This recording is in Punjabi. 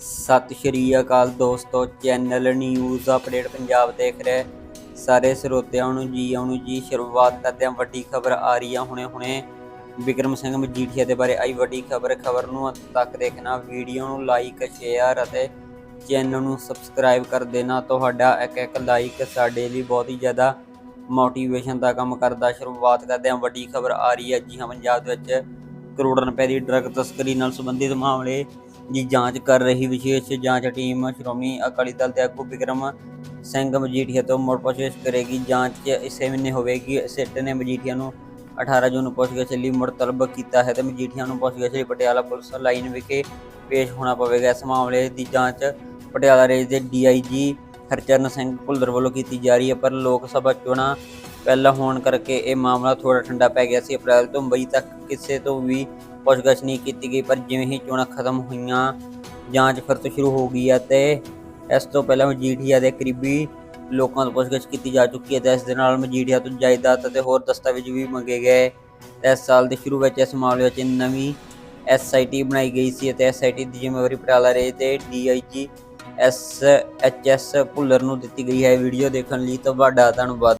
ਸਤਿ ਸ਼੍ਰੀ ਅਕਾਲ ਦੋਸਤੋ, ਚੈਨਲ ਨਿਊਜ਼ ਅਪਡੇਟ ਪੰਜਾਬ ਦੇਖ ਰਹੇ। ਸਾਰੇ ਸਰੋਤਿਆਂ ਨੂੰ ਜੀ ਆਉਣ ਜੀ, ਸ਼ੁਰੂਆਤ ਕਰਦੇ ਹਾਂ ਵੱਡੀ ਖਬਰ ਆ ਰਹੀ ਆ ਹੁਣੇ ਹੁਣੇ। ਵਿਕਰਮ ਸਿੰਘ ਮਜੀਠੀਆ ਦੇ ਬਾਰੇ ਆਈ ਵੱਡੀ ਖਬਰ ਖਬਰ ਨੂੰ ਅੰਤ ਤੱਕ ਦੇਖਣਾ। ਵੀਡੀਓ ਨੂੰ ਲਾਈਕ ਸ਼ੇਅਰ ਅਤੇ ਚੈਨਲ ਨੂੰ ਸਬਸਕ੍ਰਾਈਬ ਕਰ ਦੇਣਾ। ਤੁਹਾਡਾ ਇੱਕ ਇੱਕ ਲਾਈਕ ਸਾਡੇ ਲਈ ਬਹੁਤ ਹੀ ਜ਼ਿਆਦਾ ਮੋਟੀਵੇਸ਼ਨ ਦਾ ਕੰਮ ਕਰਦਾ। ਸ਼ੁਰੂਆਤ ਕਰਦੇ ਹਾਂ ਵੱਡੀ ਖਬਰ ਆ ਰਹੀ ਹੈ ਜੀ, ਹਾਂ ਪੰਜਾਬ ਦੇ ਵਿੱਚ ਕਰੋੜਾਂ ਰੁਪਏ ਦੀ ਡਰੱਗ ਤਸਕਰੀ ਨਾਲ ਸੰਬੰਧਿਤ ਮਾਮਲੇ। ਦੀ ਜਾਂਚ ਕਰ ਰਹੀ ਵਿਸ਼ੇਸ਼ ਜਾਂਚ ਟੀਮ ਸ਼੍ਰੋਮਣੀ ਅਕਾਲੀ ਦਲ ਦੇ ਆਗੂ ਵਿਕਰਮ ਸਿੰਘ ਮਜੀਠੀਆ ਤੋਂ ਮੁੜ ਪੁੱਛਗਿੱਛ ਕਰੇਗੀ। ਜਾਂਚ ਇਸੇ ਮਹੀਨੇ ਹੋਵੇਗੀ। ਸਿੱਟ ਨੇ ਮਜੀਠੀਆ ਨੂੰ 18 ਜੂਨ ਨੂੰ ਪੁੱਛਗਿੱਛ ਲਈ ਮੁੜ ਤਲਬ ਕੀਤਾ ਹੈ ਤੇ ਮਜੀਠੀਆ ਨੂੰ ਪੁੱਛਗਿੱਛ ਲਈ ਪਟਿਆਲਾ ਪੁਲਿਸ ਲਾਈਨ ਵਿਖੇ ਪੇਸ਼ ਹੋਣਾ ਪਵੇਗਾ। ਇਸ ਮਾਮਲੇ ਦੀ ਜਾਂਚ ਪਟਿਆਲਾ ਰੇਂਜ ਦੇ ਡੀਆਈਜੀ ਹਰਚਰਨ ਸਿੰਘ ਭੁੱਲਰ ਵੱਲੋਂ ਕੀਤੀ ਜਾ ਰਹੀ ਹੈ, ਪਰ ਲੋਕ ਸਭਾ ਚੋਣਾਂ ਪਹਿਲਾਂ ਹੋਣ ਕਰਕੇ ਇਹ ਮਾਮਲਾ ਥੋੜਾ ਠੰਡਾ ਪੈ ਗਿਆ ਸੀ, ਅਪ੍ਰੈਲ ਤੋਂ ਮਈ ਤੱਕ ਕਿਸੇ ਤੋਂ ਵੀ ਪੁੱਛਗਿੱਛ ਨਹੀਂ ਕੀਤੀ ਗਈ, ਪਰ ਜਿਵੇਂ ਹੀ ਚੋਣਾਂ ਖਤਮ ਹੋਈਆਂ, ਜਾਂਚ ਫਿਰ ਤੋਂ ਸ਼ੁਰੂ ਹੋ ਗਈ ਹੈ ਤੇ ਇਸ ਤੋਂ ਪਹਿਲਾਂ ਮਜੀਠੀਆ ਦੇ ਕਰੀਬੀ ਲੋਕਾਂ ਤੋਂ ਪੁੱਛਗਿੱਛ ਕੀਤੀ ਜਾ ਚੁੱਕੀ ਹੈ ਤੇ ਇਸ ਦੇ ਨਾਲ ਮਜੀਠੀਆ ਤੋਂ ਜਾਇਦਾਦ ਅਤੇ ਹੋਰ ਦਸਤਾਵੇਜ਼ ਵੀ ਮੰਗੇ ਗਏ। ਇਸ ਸਾਲ ਦੇ ਸ਼ੁਰੂ ਵਿੱਚ ਇਸ ਮਾਮਲੇ ਵਿੱਚ ਨਵੀਂ ਐਸਆਈਟੀ ਬਣਾਈ ਗਈ ਸੀ ਅਤੇ ਐਸਆਈਟੀ ਦੀ ਜ਼ਿੰਮੇਵਾਰੀ ਪਟਿਆਲਾ ਰੇਂਜ ਦੇ DIG S H S Bhullar ਨੂੰ ਦਿੱਤੀ ਗਈ ਹੈ। ਵੀਡੀਓ ਦੇਖਣ ਲਈ ਤੁਹਾਡਾ ਧੰਨਵਾਦ।